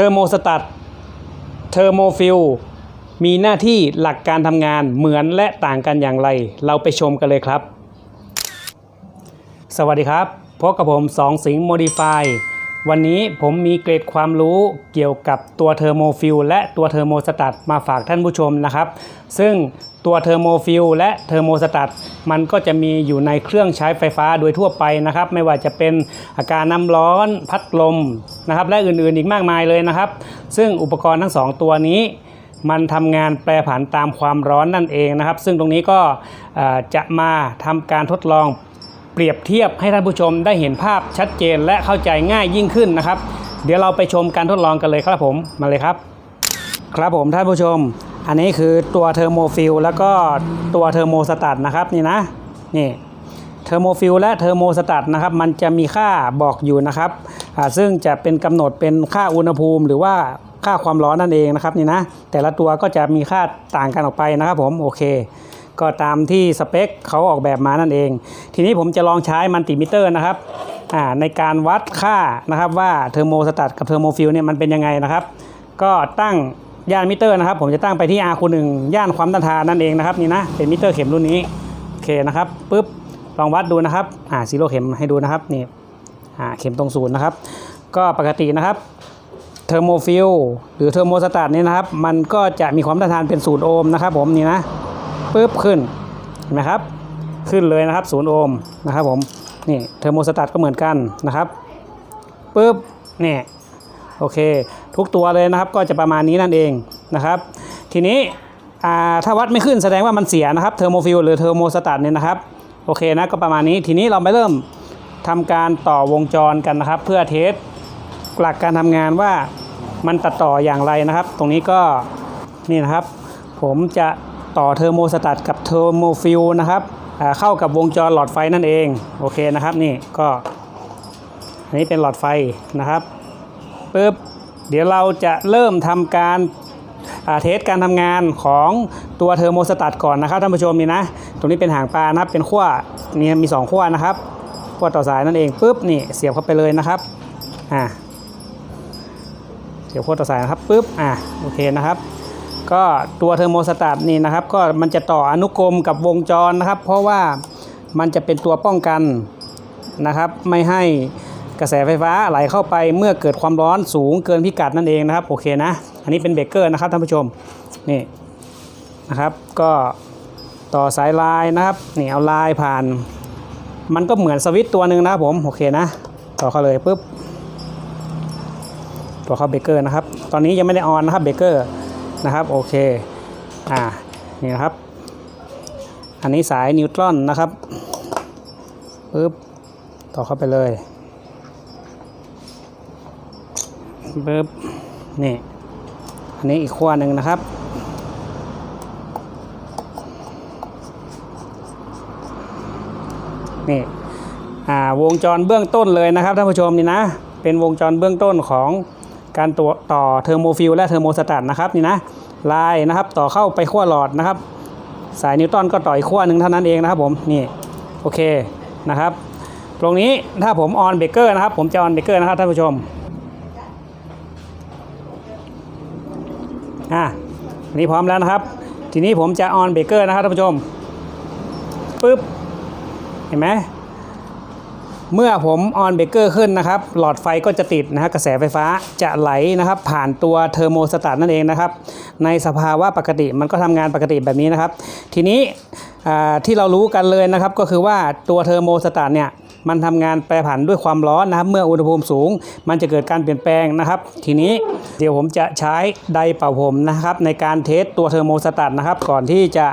ทอร์โมสตัตเทอร์โมฟิลมีหน้าที่หลักการทำงานเหมือนและต่างกันอย่างไร เราไปชมกันเลยครับ สวัสดีครับพบกับผมสองสิงห์โมดิฟายวันนี้ผมมีเกรดความรู้เกี่ยวกับตัวเทอร์โมฟิลและตัวเทอร์โมสตัตมาฝากท่านผู้ชมนะครับ ซึ่ง ตัวเทอร์โมฟิลและเทอร์โมสตัตมันก็จะมีอยู่ในเครื่องใช้ไฟฟ้าโดยทั่วไปนะครับ ไม่ว่าจะเป็นอาการน้ำร้อนพัดลมนะครับ และอื่นๆอีกมากมายเลยนะครับ ซึ่งอุปกรณ์ทั้งสองตัวนี้มันทำงานแปรผันตามความร้อนนั่นเองนะครับ ซึ่งตรงนี้ก็จะมาทำการทดลองเปรียบเทียบให้ท่านผู้ชมได้เห็นภาพชัดเจนและเข้าใจง่ายยิ่งขึ้นนะครับ เดี๋ยวเราไปชมการทดลองกันเลยครับผมมาเลยครับ ครับผมท่านผู้ชม อันนี้คือตัวเทอร์โมฟิลแล้วก็ตัวเทอร์โมสตัตนะครับนี่นะนี่เทอร์โมฟิลและเทอร์โมสตัตนะครับมันจะมีค่าบอกอยู่นะครับอ่าซึ่งจะเป็นกำหนดเป็นค่าอุณหภูมิ หรือว่าค่าความร้อนนั่นเองนะครับนี่นะแต่ละตัวก็จะมีค่าต่างกันออกไปนะครับผมโอเค ก็ตามที่สเปคเขาออกแบบมานั่นเอง ทีนี้ผมจะลองใช้มันติมิเตอร์นะครับอ่าในการวัดค่านะครับว่าเทอร์โมสตัตกับเทอร์โมฟิลเนี่ยมันเป็นยังไงนะครับ ก็ตั้ง ย่านมิเตอร์นะครับ ผมจะตั้งไปที่ R คูณหนึ่งย่านความต้านทานนั่นเองนะครับนี่นะเป็นมิเตอร์เข็มรุ่นนี้โอเคนะครับปุ๊บลองวัดดูนะครับอ่าซีโร่เข็มให้ดูนะครับนี่อ่าเข็มตรงศูนย์นะครับ ก็ปกตินะครับเทอร์โมฟิลหรือเทอร์โมสตัตนี่นะครับ มันก็จะมีความต้านทานเป็นศูนย์โอห์มนะครับ ผมนี่นะปุ๊บขึ้นเห็นไหมครับ ขึ้นเลยนะครับศูนย์โอห์มนะครับผมนี่เทอร์โมสตัตก็เหมือนกันนะครับปุ๊บนี่ โอเค ทุกตัวเลยนะครับก็จะประมาณนี้นั่นเองนะครับ ทีนี้ถ้าวัดไม่ขึ้นแสดงว่ามันเสียนะครับเทอร์โมฟิลหรือเทอร์โมสตัตเนี่ยนะครับโอเคนะก็ประมาณนี้ทีนี้เราไปเริ่มทำการต่อวงจรกันนะครับ เพื่อเทสหลักการทำงานว่ามันตัดต่ออย่างไรนะครับ ตรงนี้ก็นี่นะครับ ผมจะต่อเทอร์โมสตัตกับเทอร์โมฟิลนะครับเข้ากับวงจรหลอดไฟนั่นเองโอเคนะครับนี่ก็อันนี้เป็นหลอดไฟนะครับ ปุ๊บเดี๋ยวเราจะเริ่มทำการเทสการทำงานของตัวเทอร์โมสตัตก่อนนะครับท่านผู้ชมนี่นะ ตรงนี้เป็นหางปลานะครับเป็นขั้วนี่มี 2 ขั้วนะครับขั้วต่อสายนั่นเองปุ๊บนี่เสียบเข้าไปเลยนะครับอ่าเสียบขั้วต่อสายนะครับปุ๊บอ่าโอเคนะครับ ก็ตัวเทอร์โมสตัตนี่นะครับ ก็มันจะต่ออนุกรมกับวงจรนะครับ เพราะว่ามันจะเป็นตัวป้องกันนะครับ ไม่ให้ กระแสไฟฟ้าไหลเข้าไปเมื่อเกิดความร้อนสูงเกินพิกัดนั่นเองนะครับโอเคนะอันนี้เป็นเบรกเกอร์นะครับท่านผู้ชมนี่นะครับ ก็ต่อสายลายนะครับนี่เอาลายผ่าน มันก็เหมือนสวิตตัวหนึ่งนะครับผมโอเคนะ ต่อเข้าเลยปุ๊บต่อเข้าเบรกเกอร์นะครับ ตอนนี้ยังไม่ได้ออนนะครับเบรกเกอร์นะครับโอเคอ่านี่นะครับ อันนี้สายนิวตรอนนะครับปุ๊บต่อเข้าไปเลย ปึ๊บนี่ อันนี้อีกขั้วหนึ่งนะครับ นี่วงจรเบื้องต้นเลยนะครับท่านผู้ชมนี่นะ เป็นวงจรเบื้องต้นของการตัวต่อเทอร์โมฟิลและเทอร์โมสตัตนะครับนี่นะลายนะครับต่อเข้าไปขั้วหลอดนะครับ สายนิวตันก็ต่ออีกขั้วหนึ่งเท่านั้นเองนะครับผมนี่โอเคนะครับ ตรงนี้ถ้าผมออนเบรกเกอร์นะครับ ผมจะออนเบรกเกอร์นะครับท่านผู้ชม อะนนี้พร้อมแล้วนะครับ ทีนี้ผมจะออนเบรกเกอร์นะครับท่านผู้ชมปึ๊บเห็นไหมเมื่อผมออนเบรกเกอร์ขึ้นนะครับ หลอดไฟก็จะติดนะฮะกระแสไฟฟ้าจะไหลนะครับ ผ่านตัวเทอร์โมสตัตนั่นเองนะครับ ในสภาวะปกติมันก็ทำงานปกติแบบนี้นะครับ ทีนี้ที่เรารู้กันเลยนะครับก็คือว่าตัวเทอร์โมสตัตเนี่ย มันทำงานแปรผันด้วยความร้อนนะครับ เมื่ออุณหภูมิสูง มันจะเกิดการเปลี่ยนแปลงนะครับ ทีนี้เดี๋ยวผมจะใช้ไดเป่าผมนะครับ ในการเทสตัวเทอร์โมสตัตนะครับ ก่อนที่จะ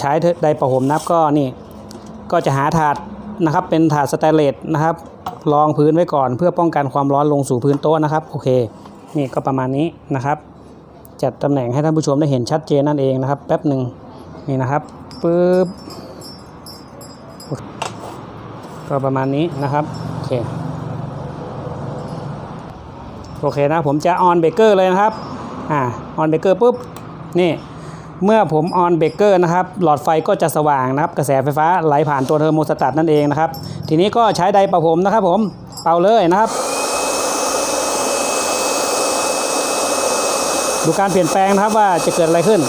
ใช้ไดเป่าผมนะครับก็นี่ก็จะหาถาดนะครับเป็นถาดสแตนเลสนะครับรองพื้นไว้ก่อน เพื่อป้องกันความร้อนลงสู่พื้นโต๊ะนะครับโอเค นี่ก็ประมาณนี้นะครับ จัดตำแหน่งให้ท่านผู้ชมได้เห็นชัดเจนนั่นเองนะครับ แป๊บหนึ่งนี่นะครับปึ๊บ ก็ประมาณนี้นะครับโอเคโอเคนะผมจะออนเบรกเกอร์เลยนะครับอ่าออนเบรกเกอร์ปุ๊บนี่เมื่อผมออนเบรกเกอร์นะครับหลอดไฟก็จะสว่างนะครับ กระแสไฟฟ้าไหลผ่านตัวเทอร์โมสตัตนั่นเองนะครับ ทีนี้ก็ใช้ไดร์เป่าผมนะครับผมเป่าเลยนะครับ ดูการเปลี่ยนแปลงนะครับว่าจะเกิดอะไรขึ้น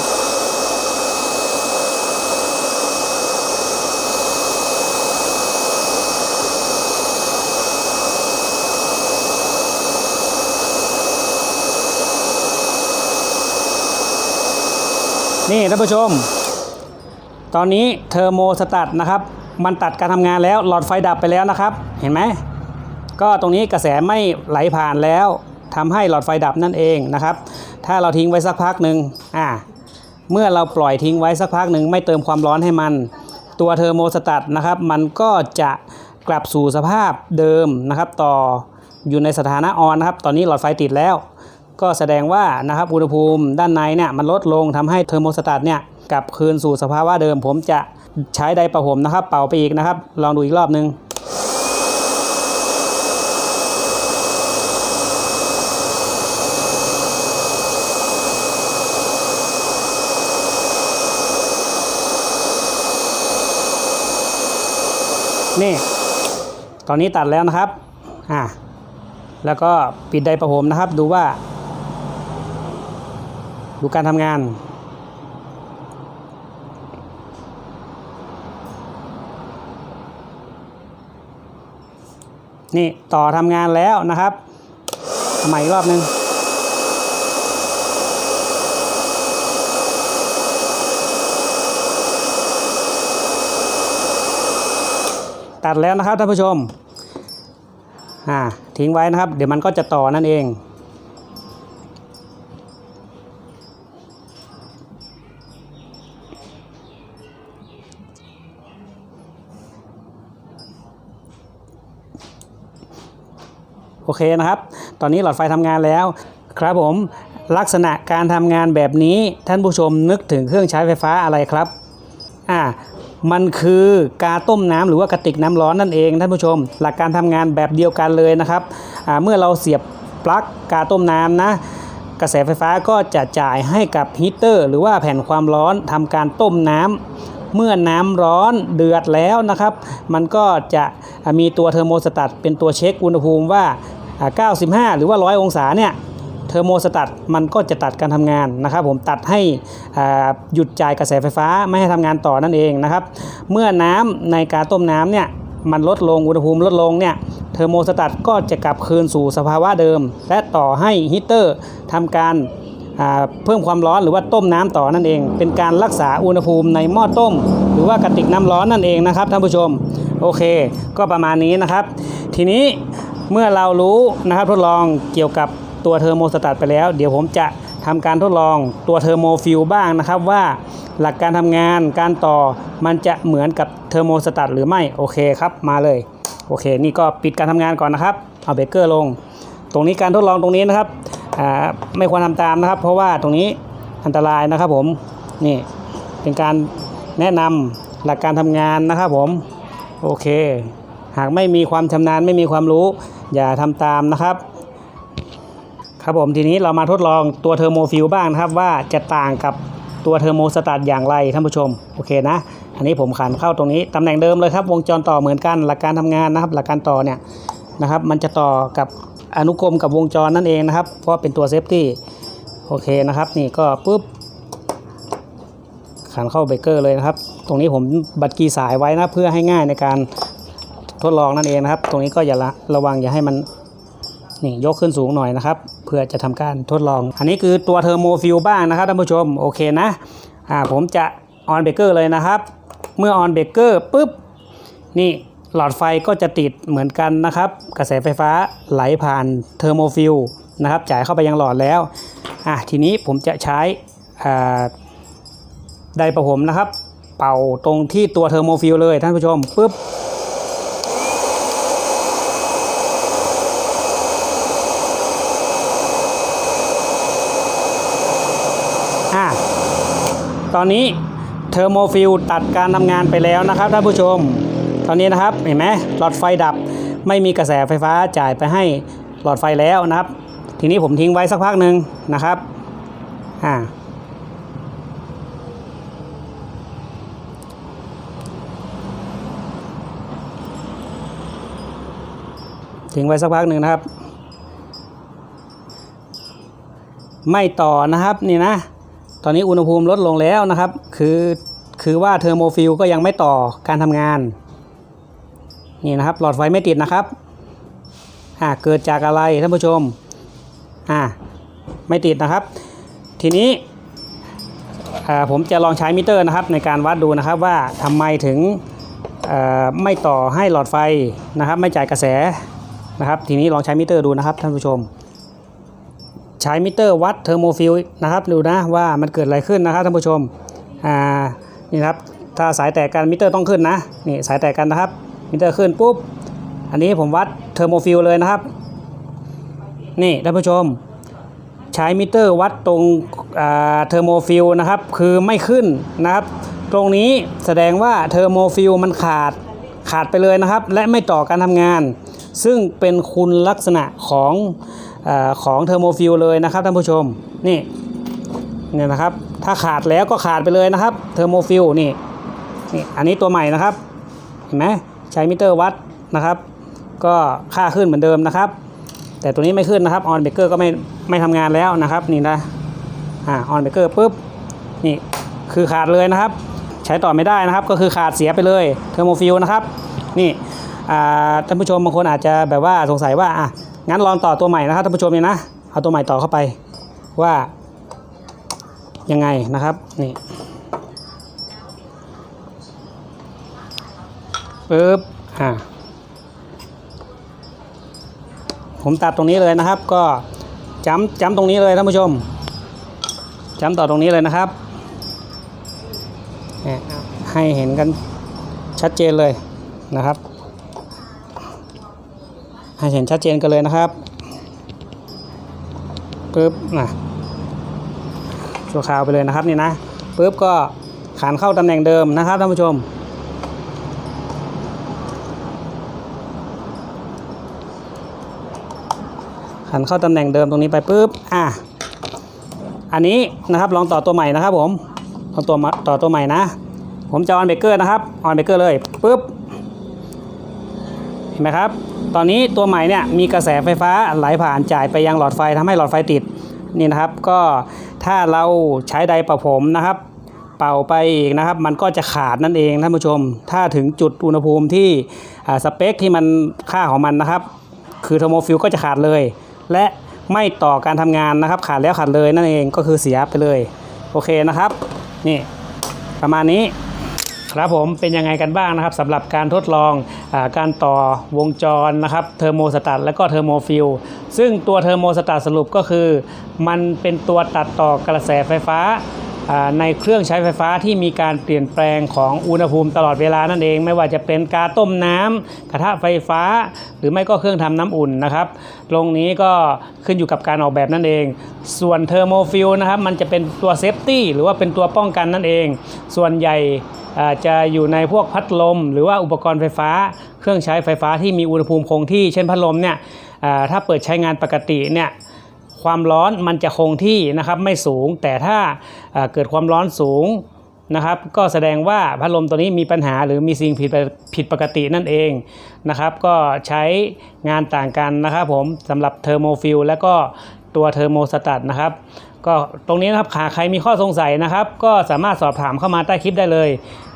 นี่ท่านผู้ชม ตอนนี้เทอร์โมสตัดนะครับ มันตัดการทำงานแล้วหลอดไฟดับไปแล้วนะครับ เห็นไหม ก็ตรงนี้กระแสไม่ไหลผ่านแล้วทำให้หลอดไฟดับนั่นเองนะครับ ถ้าเราทิ้งไว้สักพักหนึ่งอ่าเมื่อเราปล่อยทิ้งไว้สักพักหนึ่งไม่เติมความร้อนให้มัน ตัวเทอร์โมสตัตนะครับ มันก็จะกลับสู่สภาพเดิมนะครับ ต่ออยู่ในสถานะออนนะครับ ตอนนี้หลอดไฟติดแล้ว ก็แสดงว่านะครับอุณหภูมิด้านในเนี่ยมันลดลงทำให้เทอร์โมสตัตเนี่ยกลับคืนสู่สภาวะเดิม ผมจะใช้ไดร์ประผมนะครับ เป่าไปอีกนะครับ ลองดูอีกรอบหนึ่งนี่ ตอนนี้ตัดแล้วนะครับ อ่า แล้วก็ปิดไดร์ประผมนะครับ ดูว่า ดูการทำงาน นี่ต่อทำงานแล้วนะครับใหม่อีกรอบหนึ่งตัดแล้วนะครับท่านผู้ชม อ่า ทิ้งไว้นะครับ เดี๋ยวมันก็จะต่อนั่นเอง เคนะครับ ตอนนี้หลอดไฟทำงานแล้วครับผม ลักษณะการทำงานแบบนี้ท่านผู้ชมนึกถึงเครื่องใช้ไฟฟ้าอะไรครับอ่ามันคือกาต้มน้ำหรือว่ากระติกน้ำร้อนนั่นเองท่านผู้ชม หลักการทำงานแบบเดียวกันเลยนะครับอ่าเมื่อเราเสียบปลั๊กกาต้มน้ำนะ กระแสไฟฟ้าก็จะจ่ายให้กับฮีเตอร์ หรือว่าแผ่นความร้อนทำการต้มน้ำเมื่อน้ำร้อนเดือดแล้วนะครับ มันก็จะมีตัวเทอร์โมสตัตเป็นตัวเช็คอุณหภูมิว่า 95 หรือว่า 100 องศาเนี่ยเทอร์โมสตัตมันก็จะตัดการทำงานนะครับ ผมตัดให้หยุดจ่ายกระแสไฟฟ้าไม่ให้ทำงานต่อนั่นเองนะครับ เมื่อน้ำในการต้มน้ำเนี่ยมันลดลงอุณหภูมิลดลงเนี่ยเทอร์โมสตัตก็จะกลับคืนสู่สภาวะเดิม และต่อให้ฮีเตอร์ทำการเพิ่มความร้อนหรือว่าต้มน้ำต่อนั่นเอง เป็นการรักษาอุณหภูมิในหม้อต้ม หรือว่ากระติกน้ำร้อนนั่นเองนะครับท่านผู้ชมโอเค ก็ประมาณนี้นะครับ ทีนี้ เมื่อเรารู้นะครับทดลองเกี่ยวกับตัวเทอร์โมสตัตไปแล้ว เดี๋ยวผมจะทำการทดลองตัวเทอร์โมฟิลบ้างนะครับว่าหลักการทำงานการต่อมันจะเหมือนกับเทอร์โมสตัตหรือไม่โอเคครับมาเลยโอเค นี่ก็ปิดการทำงานก่อนนะครับเอาเบรกเกอร์ลง ตรงนี้การทดลองตรงนี้นะครับอ่าไม่ควรทำตามนะครับ เพราะว่าตรงนี้อันตรายนะครับผมนี่เป็นการแนะนำหลักการทำงานนะครับผมโอเค หากไม่มีความชำนาญไม่มีความรู้ อย่าทำตามนะครับ ครับผมทีนี้เรามาทดลองตัวเทอร์โมฟิลบ้างนะครับ ว่าจะต่างกับตัวเทอร์โมสตัตอย่างไรท่านผู้ชมโอเคนะ อันนี้ผมขันเข้าตรงนี้ตำแหน่งเดิมเลยครับวงจรต่อเหมือนกันหลักการทำงานนะครับ หลักการต่อเนี่ยนะครับ มันจะต่อกับอนุกรมกับวงจรนั่นเองนะครับ เพราะเป็นตัวเซฟตี้โอเคนะครับ นี่ก็ปุ๊บขันเข้าเบรกเกอร์เลยนะครับ ตรงนี้ผมบัดกีสายไว้นะเพื่อให้ง่ายในการ ทดลองนั่นเองนะครับ ตรงนี้ก็อย่าละระวังอย่าให้มันนี่ยกขึ้นสูงหน่อยนะครับ เพื่อจะทำการทดลอง อันนี้คือตัวเทอร์โมฟิลบ้างนะครับท่านผู้ชมโอเคนะอ่าผมจะออนเบรกเกอร์เลยนะครับ เมื่อออนเบรกเกอร์ปุ๊บนี่หลอดไฟก็จะติดเหมือนกันนะครับ กระแสไฟฟ้าไหลผ่านเทอร์โมฟิลนะครับ จ่ายเข้าไปยังหลอดแล้วอะทีนี้ผมจะใช้อ่าไดร์ประผมนะครับ เป่าตรงที่ตัวเทอร์โมฟิลเลยท่านผู้ชมปุ๊บ อะ ตอนนี้เทอร์โมฟิลตัดการทำงานไปแล้วนะครับท่านผู้ชม ตอนนี้นะครับเห็นไหมหลอดไฟดับไม่มีกระแสไฟฟ้าจ่ายไปให้หลอดไฟแล้วนะครับ ทีนี้ผมทิ้งไว้สักพักหนึ่งนะครับอ่าทิ้งไว้สักพักหนึ่งนะครับ ไม่ต่อนะครับนี่นะ ตอนนี้อุณหภูมิลดลงแล้วนะครับ คือคือว่าเทอร์โมฟิลก็ยังไม่ต่อการทำงาน นี่นะครับ หลอดไฟไม่ติดนะครับอ่าเกิดจากอะไรท่านผู้ชมอ่าไม่ติดนะครับ ทีนี้อ่าผมจะลองใช้มิเตอร์นะครับ ในการวัดดูนะครับว่าทำไมถึงไม่ต่อให้หลอดไฟนะครับ ไม่จ่ายกระแสนะครับ ทีนี้ลองใช้มิเตอร์ดูนะครับท่านผู้ชม ใช้มิเตอร์วัดเทอร์โมฟิลนะครับดูนะว่ามันเกิดอะไรขึ้นนะครับท่านผู้ชมอ่านี่ครับถ้าสายแตกกันมิเตอร์ต้องขึ้นนะนี่สายแตกกันนะครับมิเตอร์ขึ้นปุ๊บอันนี้ผมวัดเทอร์โมฟิลเลยนะครับนี่ท่านผู้ชม ใช้มิเตอร์วัดตรงเทอร์โมฟิลนะครับคือไม่ขึ้นนะครับตรงนี้แสดงว่าเทอร์โมฟิลมันขาดขาดไปเลยนะครับ และไม่ต่อการทำงาน ซึ่งเป็นคุณลักษณะของ อของเทอร์โมฟิลเลยนะครับท่านผู้ชมนี่เนี่ยนะครับถ้าขาดแล้วก็ขาดไปเลยนะครับเทอร์โมฟิลนี่นี่อันนี้ตัวใหม่นะครับเห็นไหมใช้มิเตอร์วัดนะครับ ก็ค่าขึ้นเหมือนเดิมนะครับ แต่ตัวนี้ไม่ขึ้นนะครับออนเบเกอร์ก็ไม่ไม่ทำงานแล้วนะครับนี่นะอ่าออนเบเกอร์ปุ๊บนี่คือขาดเลยนะครับ ใช้ต่อไม่ได้นะครับ ก็คือขาดเสียไปเลยเทอร์โมฟิลนะครับนี่ท่านผู้ชมบางคนอาจจะแบบว่าสงสัยว่าอะ งั้นลองต่อตัวใหม่นะครับท่านผู้ชมเนี่ยนะเอาตัวใหม่ต่อเข้าไปว่ายังไงนะครับนี่ปึ๊บอ่าผมตัดตรงนี้เลยนะครับ ก็จ้ำจ้ำตรงนี้เลยท่านผู้ชมจ้ำต่อตรงนี้เลยนะครับให้เห็นกันชัดเจนเลยนะครับ ให้เห็นชัดเจนกันเลยนะครับปึ๊บนะชั่วคราวไปเลยนะครับนี่นะปึ๊บก็ขานเข้าตำแหน่งเดิมนะครับท่านผู้ชมหันเข้าตำแหน่งเดิมตรงนี้ไปปุ๊บอะอันนี้นะครับลองต่อตัวใหม่นะครับผมลองตัวมาต่อตัวใหม่นะ ผมจะออนเบเกอร์นะครับออนเบเกอร์เลยปุ๊บ เห็นไหมครับ ตอนนี้ตัวใหม่เนี่ยมีกระแสไฟฟ้าไหลผ่านจ่ายไปยังหลอดไฟทำให้หลอดไฟติดนี่นะครับ ก็ถ้าเราใช้ไดร์เป่าผมนะครับ เป่าไปอีกนะครับ มันก็จะขาดนั่นเองท่านผู้ชม ถ้าถึงจุดอุณหภูมิที่สเปคที่มันค่าของมันนะครับ คือเทอร์โมฟิลก็จะขาดเลย และไม่ต่อการทำงานนะครับ ขาดแล้วขาดเลยนั่นเองก็คือเสียไปเลย โอเคนะครับ นี่ประมาณนี้ ครับผมเป็นยังไงกันบ้างนะครับสำหรับการทดลองอการต่อวงจรนะครับเทอร์โมสตัตและก็เทอร์โมฟิลซึ่งตัวเทอร์โมสตัตสรุปก็คือ มันเป็นตัวตัดต่อกระแสไฟฟ้าในเครื่องใช้ไฟฟ้าที่มีการเปลี่ยนแปลงของอุณหภูมิตลอดเวลานั่นเอง ไม่ว่าจะเป็นกาต้มน้ำกระทะไฟฟ้า หรือไม่ก็เครื่องทำน้ำอุ่นนะครับตรงนี้ก็ขึ้นอยู่กับการออกแบบนั่นเอง ส่วนเทอร์โมฟิลนะครับมันจะเป็นตัวเซฟตี้หรือว่าเป็นตัวป้องกันนั่นเอง ส่วนใหญ่ อาจจะอยู่ในพวกพัดลม หรือว่าอุปกรณ์ไฟฟ้า เครื่องใช้ไฟฟ้าที่มีอุณหภูมิคงที่ เช่นพัดลมเนี่ยถ้าเปิดใช้งานปกติเนี่ยความร้อนมันจะคงที่นะครับไม่สูง แต่ถ้าอ่าเกิดความร้อนสูงนะครับก็แสดงว่าพัดลมตัวนี้มีปัญหาหรือมีสิ่งผิดผิดปกตินั่นเองนะครับ ก็ใช้งานต่างกันนะครับผมสำหรับเทอร์โมฟิลและก็ตัวเทอร์โมสตัตนะครับ ก็ตรงนี้นะครับหากใครมีข้อสงสัยนะครับ ก็สามารถสอบถามเข้ามาใต้คลิปได้เลย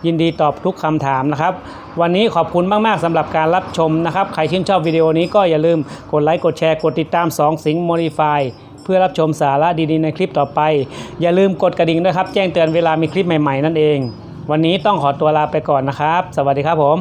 ยินดีตอบทุกคำถามนะครับ วันนี้ขอบคุณมากๆสำหรับการรับชมนะครับ ใครชื่นชอบวิดีโอนี้ก็อย่าลืมกดไลค์กดแชร์กดติดตาม 2 สิงห์โมดิฟายเพื่อรับชมสาระดีๆในคลิปต่อไป อย่าลืมกดกระดิ่งด้วยครับ แจ้งเตือนเวลามีคลิปใหม่ๆนั่นเอง วันนี้ต้องขอตัวลาไปก่อนนะครับ สวัสดีครับผม